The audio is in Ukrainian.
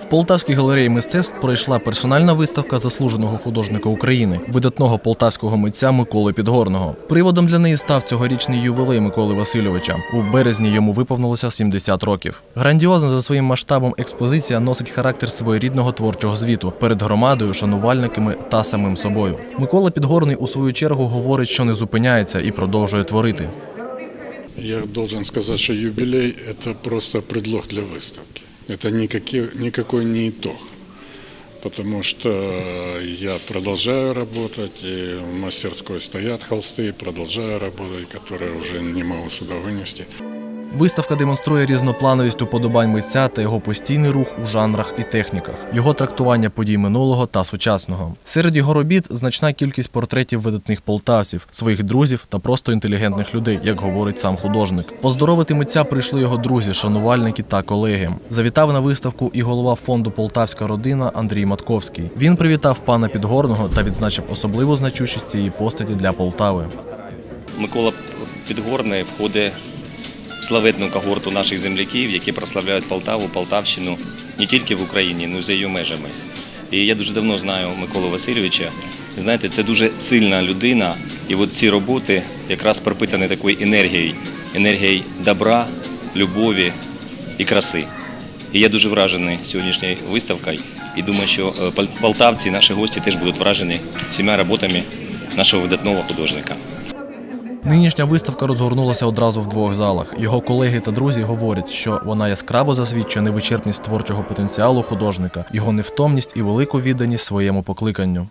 В Полтавській галереї мистецтв пройшла персональна виставка заслуженого художника України, видатного полтавського митця Миколи Підгорного. Приводом для неї став цьогорічний ювілей Миколи Васильовича. У березні йому виповнилося 70 років. Грандіозна за своїм масштабом експозиція носить характер своєрідного творчого звіту перед громадою, шанувальниками та самим собою. Микола Підгорний у свою чергу говорить, що не зупиняється і продовжує творити. Я должен сказать, что юбилей – это просто предлог для выставки Это никакой, никакой не итог. Потому что я продолжаю работать, и в мастерской стоят холсты, продолжаю работать, которые уже не могу сюда вынести. Виставка демонструє різноплановість уподобань митця та його постійний рух у жанрах і техніках, його трактування подій минулого та сучасного. Серед його робіт значна кількість портретів видатних полтавців, своїх друзів та просто інтелігентних людей, як говорить сам художник. Поздоровити митця прийшли його друзі, шанувальники та колеги. Завітав на виставку і голова фонду Полтавська родина Андрій Матковський. Він привітав пана Підгорного та відзначив особливу значущість цієї постаті для Полтави. Микола Підгорний входить славетну когорту наших земляків, які прославляють Полтаву, Полтавщину не тільки в Україні, але й за її межами. І я дуже давно знаю Миколу Васильовича. Знаєте, це дуже сильна людина, і от ці роботи якраз пропитані такою енергією, енергією добра, любові і краси. І я дуже вражений сьогоднішньою виставкою і думаю, що е, пол- полтавці, наші гості теж будуть вражені всіма роботами нашого видатного художника. Нинішня виставка розгорнулася одразу в двох залах. Його колеги та друзі говорять, що вона яскраво засвідчує невичерпність творчого потенціалу художника, його невтомність і велику відданість своєму покликанню.